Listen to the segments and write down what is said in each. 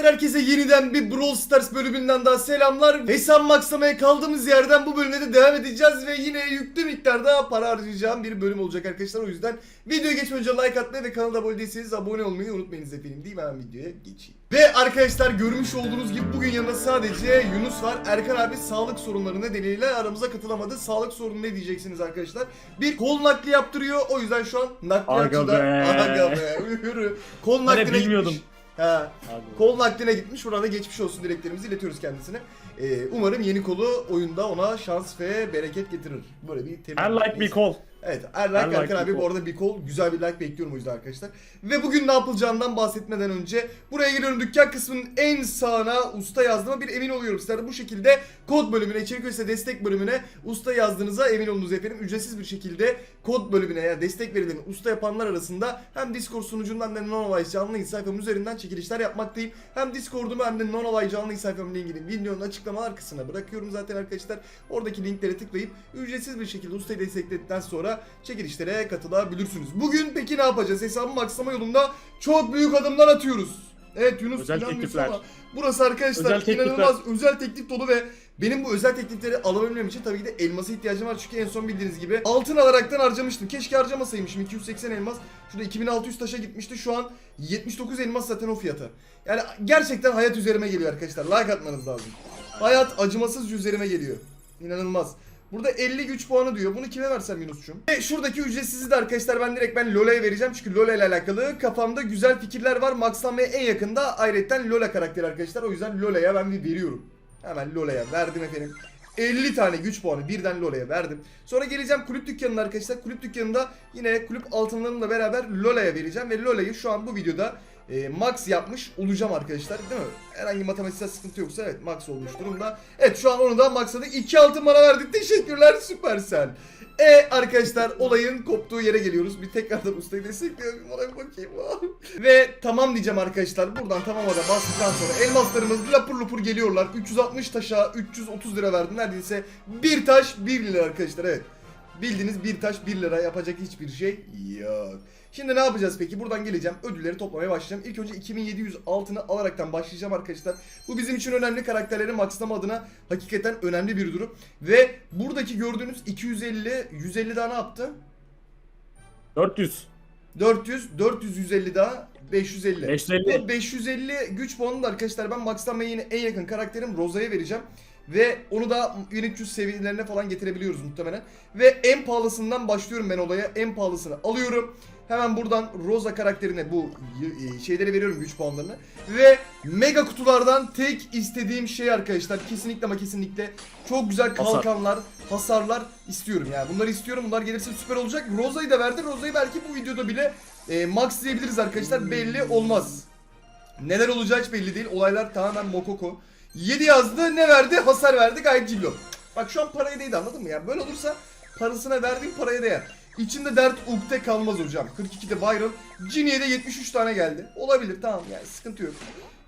Arkadaşlar herkese yeniden bir Brawl Stars bölümünden daha selamlar. Hesap maksamaya kaldığımız yerden bu bölümde de devam edeceğiz ve yine yüklü miktarda para harcayacağım bir bölüm olacak arkadaşlar. O yüzden videoya geçmeden önce like atmayı ve kanala abone değilseniz abone olmayı unutmayınız efendim değil mi? Hemen videoya geçeyim. Ve arkadaşlar görmüş olduğunuz gibi bugün yanında sadece Yunus var. Erkan abi sağlık sorunları nedeniyle aramıza katılamadı. Sağlık sorunu ne diyeceksiniz arkadaşlar? Bir kol nakli yaptırıyor. O yüzden şu an nakliyatçıda. Aga be. Aga be. Yürü. Kol nakline gitmiş. Ha. Kol nakline gitmiş. Burada geçmiş olsun dileklerimizi iletiyoruz kendisine. Ee, umarım yeni kolu oyunda ona şans ve bereket getirir. Böyle bir temin. I like bir kol. Evet, er like, I like Erkan abi bu arada bir kol. Güzel bir like bekliyorum o yüzden arkadaşlar. Ve bugün ne yapılacağından bahsetmeden önce buraya geliyorum dükkan kısmının en sağına usta yazdığıma bir emin oluyorum. Sizler bu şekilde kod bölümüne, içerik üyesi destek bölümüne usta yazdığınıza emin olunuz efendim. Ücretsiz bir şekilde kod bölümüne ya destek verilen usta yapanlar arasında hem Discord sunucundan hem de canlı sayfam üzerinden çekilişler yapmaktayım. Hem Discord'umu hem de non canlı sayfamın linkini videonun açıklamalar kısmına bırakıyorum zaten arkadaşlar. Oradaki linklere tıklayıp ücretsiz bir şekilde ustayı destekledikten sonra çekilişlere katılabilirsiniz. Bugün peki ne yapacağız? Hesabı maksama yolunda çok büyük adımlar atıyoruz. Evet Yunus Özel teklifler. ama burası arkadaşlar Özel teklifler. inanılmaz özel teklif dolu ve benim bu özel teklifleri alabilmem için tabii ki de elmasa ihtiyacım var çünkü en son bildiğiniz gibi altın alaraktan harcamıştım. Keşke harcamasaymışım 280 elmas. Şurada 2600 taşa gitmişti şu an 79 elmas zaten o fiyatı. Yani gerçekten hayat üzerime geliyor arkadaşlar like atmanız lazım. Hayat acımasızca üzerime geliyor. İnanılmaz. Burada 50 güç puanı diyor. Bunu kime versem Yunus'cum? Ve şuradaki ücretsizi de arkadaşlar ben direkt ben Lola'ya vereceğim. Çünkü Lola ile alakalı kafamda güzel fikirler var. Maxlanmaya en yakında ayrıca Lola karakteri arkadaşlar. O yüzden Lola'ya ben bir veriyorum. Hemen Lola'ya verdim efendim. 50 tane güç puanı birden Lola'ya verdim. Sonra geleceğim kulüp dükkanına arkadaşlar. Kulüp dükkanında yine kulüp altınlarımla beraber Lola'ya vereceğim. Ve Lola'yı şu an bu videoda e, max yapmış olacağım arkadaşlar değil mi? Herhangi matematiksel sıkıntı yoksa evet max olmuş durumda. Evet şu an onu da maxladık. 2 altın bana verdik. Teşekkürler Süpersel. E arkadaşlar olayın koptuğu yere geliyoruz. Bir tekrardan ustayı Ona bir bakayım. Ve tamam diyeceğim arkadaşlar. Buradan tamama da bastıktan sonra elmaslarımız lapur lapur geliyorlar. 360 taşa 330 lira verdim. Neredeyse bir taş 1 lira arkadaşlar evet. Bildiğiniz bir taş 1 lira yapacak hiçbir şey yok. Şimdi ne yapacağız peki? Buradan geleceğim. Ödülleri toplamaya başlayacağım. İlk önce 2700 altını alaraktan başlayacağım arkadaşlar. Bu bizim için önemli karakterleri maxlama adına hakikaten önemli bir durum. Ve buradaki gördüğünüz 250, 150 daha ne yaptı? 400. 400, 400, 150 daha 550. 550. Bu 550 güç puanını da arkadaşlar ben maxlamaya yine en yakın karakterim Roza'ya vereceğim. Ve onu da 1300 seviyelerine falan getirebiliyoruz muhtemelen. Ve en pahalısından başlıyorum ben olaya. En pahalısını alıyorum. Hemen buradan Rosa karakterine bu e, şeyleri veriyorum güç puanlarını. Ve mega kutulardan tek istediğim şey arkadaşlar kesinlikle ama kesinlikle çok güzel kalkanlar, hasarlar istiyorum yani. Bunları istiyorum. Bunlar gelirse süper olacak. Rosa'yı da verdi. Rosa'yı belki bu videoda bile e, max diyebiliriz arkadaşlar. Belli olmaz. Neler olacağı hiç belli değil. Olaylar tamamen mokoko. 7 yazdı ne verdi? Hasar verdi gayet cillo. Bak şu an paraya değdi anladın mı ya? Böyle olursa parasına verdiğin paraya değer. İçinde dert ukde kalmaz hocam. 42'de Byron. Cini'ye de 73 tane geldi. Olabilir tamam yani sıkıntı yok.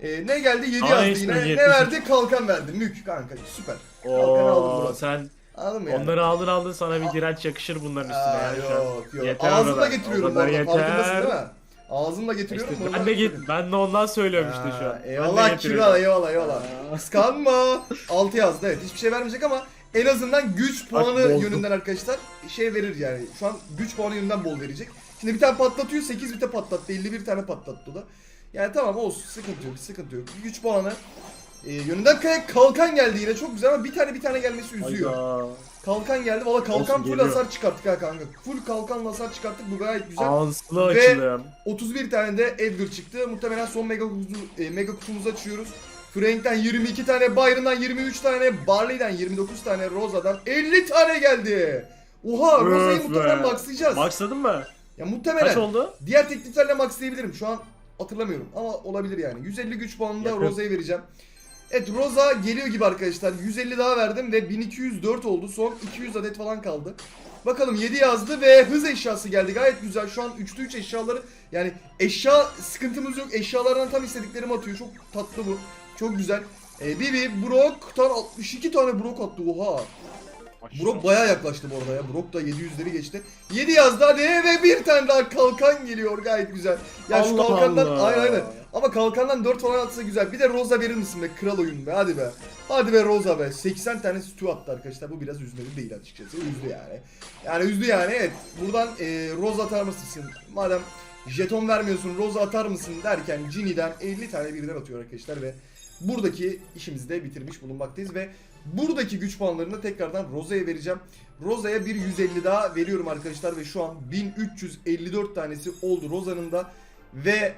Ee, ne geldi? 7 Aa, yazdı işte yine. Ne 73. verdi? Kalkan verdi. Mük kanka süper. Kalkanı aldım Oo burası. sen Anladın mı yani? onları aldın aldın sana bir direnç yakışır bunların üstüne Aa, yani şu an. yok yok. Yeter o Ağzımla kadar. getiriyorum O kadar bu arada. Farkındasın değil mi? Ağzımla getiriyorum. İşte ben de git ben de ondan söylüyorum işte şu an. Eyvallah. Kira eyvallah eyvallah. Kıskanma. 6 yazdı evet hiçbir şey vermeyecek ama en azından güç puanı bozdum. yönünden arkadaşlar şey verir yani. Şu an güç puanı yönünden bol verecek. Şimdi bir tane patlatıyor 8 bite patlattı 51 tane patlattı o da. Yani tamam olsun sıkıntı yok sıkıntı yok. Güç puanı e, yönünden kaya kalkan geldi yine çok güzel ama bir tane bir tane gelmesi üzüyor. Hayda. Kalkan geldi valla kalkan Olsun, full geliyor. hasar çıkarttık ha kanka. Full kalkanla hasar çıkarttık bu gayet güzel. Ağızlı Ve- açılıyor. 31 tane de Edgar çıktı. Muhtemelen son mega, kutu, e, mega kutumuzu açıyoruz. Frank'ten 22 tane, Byron'dan 23 tane, Barley'den 29 tane, Rosa'dan 50 tane geldi. Oha Rosa'yı muhtemelen maxlayacağız. Maxladın mı? ya muhtemelen. Kaç oldu? Diğer tekliflerle maxlayabilirim. Şu an hatırlamıyorum ama olabilir yani. 150 güç puanını da Yakın. Rosa'ya vereceğim. Evet Rosa geliyor gibi arkadaşlar. 150 daha verdim ve 1204 oldu. Son 200 adet falan kaldı. Bakalım 7 yazdı ve hız eşyası geldi. Gayet güzel. Şu an 3'te 3 eşyaları yani eşya sıkıntımız yok. Eşyalardan tam istediklerimi atıyor. Çok tatlı bu. Çok güzel. Ee, Bibi, Brock, tan 62 tane Brock attı. Oha. Brock bayağı yaklaştı bu arada ya. Brock da 700'leri geçti. 7 yazdı hadi ve bir tane daha kalkan geliyor gayet güzel. Ya şu Allah kalkandan Allah. aynen aynen. Ama kalkandan 4 falan atsa güzel. Bir de Rosa verir misin be kral oyun be hadi be. Hadi be Rosa be. 80 tane stu attı arkadaşlar. Bu biraz üzmeli değil açıkçası. Üzdü yani. Yani üzdü yani evet. Buradan e, Rosa atar mısın? Madem jeton vermiyorsun Rosa atar mısın derken Ginny'den 50 tane birden atıyor arkadaşlar ve buradaki işimizi de bitirmiş bulunmaktayız ve buradaki güç puanlarını tekrardan Rosa'ya vereceğim. Rosa'ya bir 150 daha veriyorum arkadaşlar ve şu an 1354 tanesi oldu Rosa'nın da ve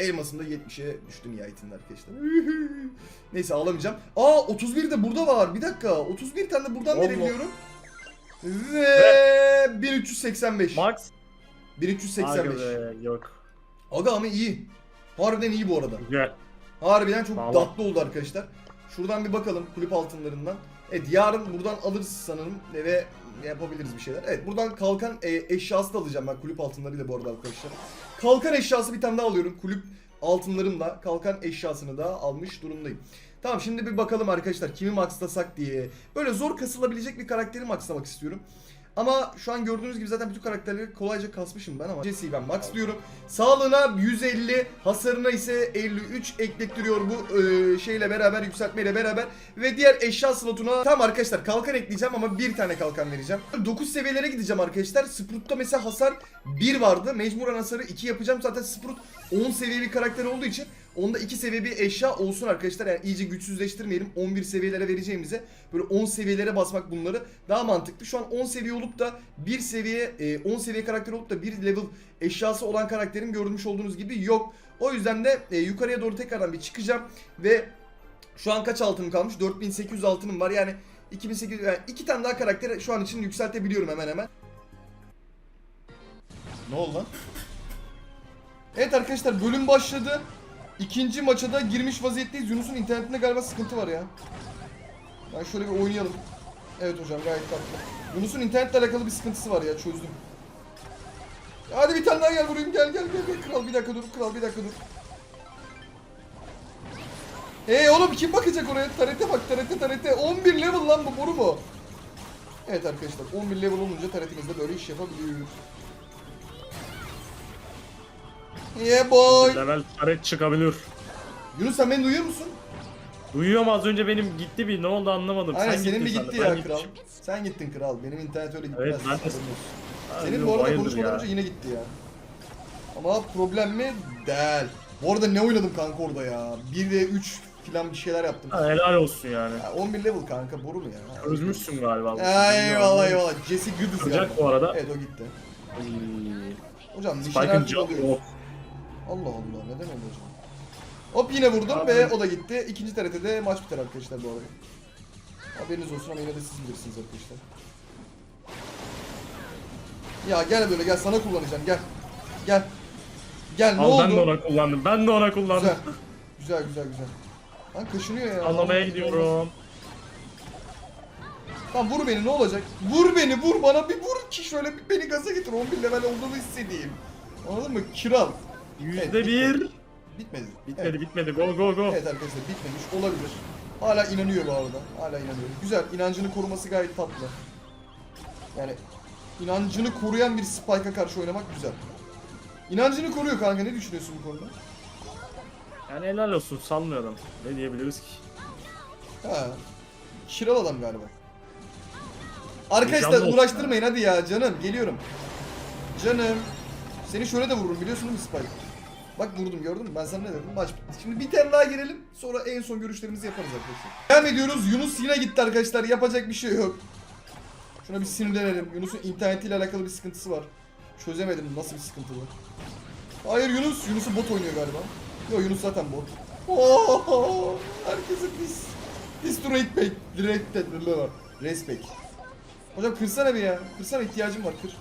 elmasım da 70'e düştü nihayetinde arkadaşlar. Neyse ağlamayacağım. Aa 31 de burada var. Bir dakika. 31 tane de buradan Allah. verebiliyorum. Ve 1385. Max. 1385. Aga be, yok. Aga ama iyi. Harbiden iyi bu arada. Güzel. Harbiden çok Tamam. tatlı oldu arkadaşlar. Şuradan bir bakalım kulüp altınlarından. Evet yarın buradan alırız sanırım ve yapabiliriz bir şeyler. Evet buradan kalkan e, eşyası da alacağım ben kulüp altınlarıyla bu arada arkadaşlar. Kalkan eşyası bir tane daha alıyorum. Kulüp altınlarımla kalkan eşyasını da almış durumdayım. Tamam şimdi bir bakalım arkadaşlar kimi maxlasak diye. Böyle zor kasılabilecek bir karakteri maxlamak istiyorum. Ama şu an gördüğünüz gibi zaten bütün karakterleri kolayca kasmışım ben ama Jesse'yi ben max diyorum. Sağlığına 150, hasarına ise 53 eklettiriyor bu e, şeyle beraber, yükseltmeyle beraber. Ve diğer eşya slotuna tam arkadaşlar kalkan ekleyeceğim ama bir tane kalkan vereceğim. 9 seviyelere gideceğim arkadaşlar. Sprout'ta mesela hasar 1 vardı. Mecburen hasarı 2 yapacağım. Zaten Sprout 10 seviye bir karakter olduğu için onda 2 seviye bir eşya olsun arkadaşlar. Yani iyice güçsüzleştirmeyelim. 11 seviyelere vereceğimize böyle 10 seviyelere basmak bunları daha mantıklı. Şu an 10 seviye olup da 1 seviye e, 10 seviye karakter olup da 1 level eşyası olan karakterim görmüş olduğunuz gibi yok. O yüzden de e, yukarıya doğru tekrardan bir çıkacağım ve şu an kaç altınım kalmış? 4800 altınım var. Yani 2800 yani iki tane daha karakteri şu an için yükseltebiliyorum hemen hemen. Ne oldu lan? Evet arkadaşlar bölüm başladı. İkinci maça da girmiş vaziyetteyiz. Yunus'un internetinde galiba sıkıntı var ya. Ben şöyle bir oynayalım. Evet hocam gayet tatlı. Yunus'un internetle alakalı bir sıkıntısı var ya çözdüm. Hadi bir tane daha gel vurayım gel gel gel. Kral bir dakika dur kral bir dakika dur. Hey oğlum kim bakacak oraya? Tarete bak tarete tarete. 11 level lan bu boru mu? Evet arkadaşlar 11 level olunca taretimizde böyle iş yapabiliyor. Yeah boy. Level taret çıkabilir. Yunus sen beni duyuyor musun? Duyuyorum az önce benim gitti bir ne oldu anlamadım. Aynen Sen senin bir gitti ya kral. gitmişim. Sen gittin kral. Benim internet öyle gitmez. Evet ben de. Senin bu arada konuşmadan önce yine gitti ya. Ama problem mi? Değil. Bu arada ne oynadım kanka orada ya? 1 ve 3 filan bir şeyler yaptım. Ha, helal olsun yani. Ya 11 level kanka boru mu ya? Özmüşsün galiba. Eyvallah eyvallah. Jesse Goodis galiba. bu arada. Evet o gitti. Ay, Hocam alıyoruz. yok. Allah Allah neden öyle hocam? Hop yine vurdum Abi. ve o da gitti. İkinci TRT'de maç biter arkadaşlar bu arada. Haberiniz olsun ama yine de siz bilirsiniz arkadaşlar. Ya gel böyle gel sana kullanacağım gel. Gel. Gel ne Al oldu? ben de ona kullandım. Ben de ona kullandım. Güzel. Güzel güzel güzel. Lan kaşınıyor ya. Anlamaya gidiyorum. Tamam vur beni ne olacak? Vur beni vur bana bir vur ki şöyle bir beni gaza getir 11 level olduğumu hissedeyim. Anladın mı? Kiral. Yüzde bir. Bitmedi. Bitmedi Evet. bitmedi. Go go go. Evet arkadaşlar bitmemiş olabilir. Hala inanıyor bu arada. Hala inanıyor. Güzel. inancını koruması gayet tatlı. Yani inancını koruyan bir Spike'a karşı oynamak güzel. İnancını koruyor kanka. Ne düşünüyorsun bu konuda? Yani helal olsun salmıyorum. Ne diyebiliriz ki? Ha. Kiral adam galiba. Arkadaşlar uğraştırmayın hadi ya canım. Geliyorum. Canım. Seni şöyle de vururum biliyorsun değil mi Spike? Bak vurdum gördün mü? Ben sana ne dedim? Maç bitti. Şimdi bir tane daha girelim. Sonra en son görüşlerimizi yaparız arkadaşlar. Devam ediyoruz. Yunus yine gitti arkadaşlar. Yapacak bir şey yok. Şuna bir sinirlenelim. Yunus'un internetiyle alakalı bir sıkıntısı var. Çözemedim nasıl bir sıkıntı bu. Hayır Yunus. Yunus'u bot oynuyor galiba. Yok Yunus zaten bot. Oo, herkese pis. Pis to respect. Direkt Respect. Hocam kırsana bir ya. Kırsana ihtiyacım var kır.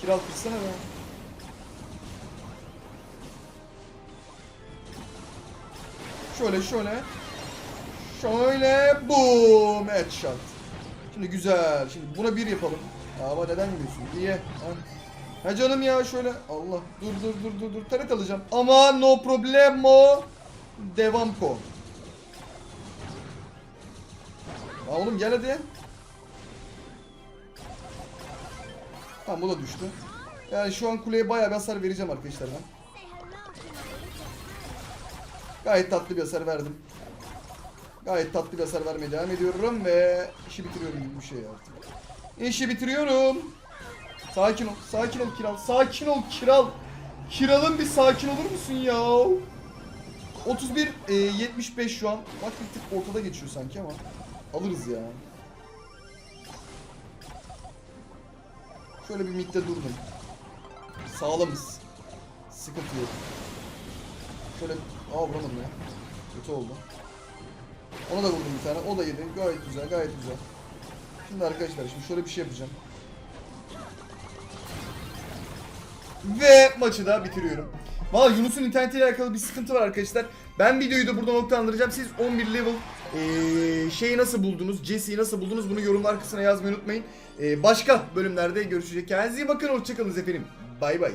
Kiral kırsana be. Şöyle şöyle. Şöyle boom headshot. Şimdi güzel. Şimdi buna bir yapalım. Ama neden gülüyorsun? İyi. Ha. ha canım ya şöyle. Allah. Dur dur dur dur dur. Taret alacağım. Ama no problemo. Devam ko. Ha oğlum gel hadi. Tamam bu da düştü. Yani şu an kuleye bayağı bir hasar vereceğim arkadaşlar ben. Gayet tatlı bir hasar verdim. Gayet tatlı bir hasar vermeye devam ediyorum ve işi bitiriyorum gibi bir şey artık. İşi bitiriyorum. Sakin ol, sakin ol Kiral, sakin ol Kiral. Kiral'ın bir sakin olur musun ya? 31 e, 75 şu an. Bak bir tık ortada geçiyor sanki ama alırız ya. Şöyle bir midde durdum. Sağlamız. Sıkıntı yok. Şöyle aa vuramadım ya. Kötü oldu. Ona da vurdum bir tane. O da yedi. Gayet güzel, gayet güzel. Şimdi arkadaşlar şimdi şöyle bir şey yapacağım. Ve maçı da bitiriyorum. Valla Yunus'un internetiyle alakalı bir sıkıntı var arkadaşlar. Ben videoyu da burada noktalandıracağım. Siz 11 level eee, şeyi nasıl buldunuz? Jesse'yi nasıl buldunuz? Bunu yorumlar kısmına yazmayı unutmayın. Eee, başka bölümlerde görüşecek. Kendinize iyi bakın. Hoşçakalın efendim. Bay bay.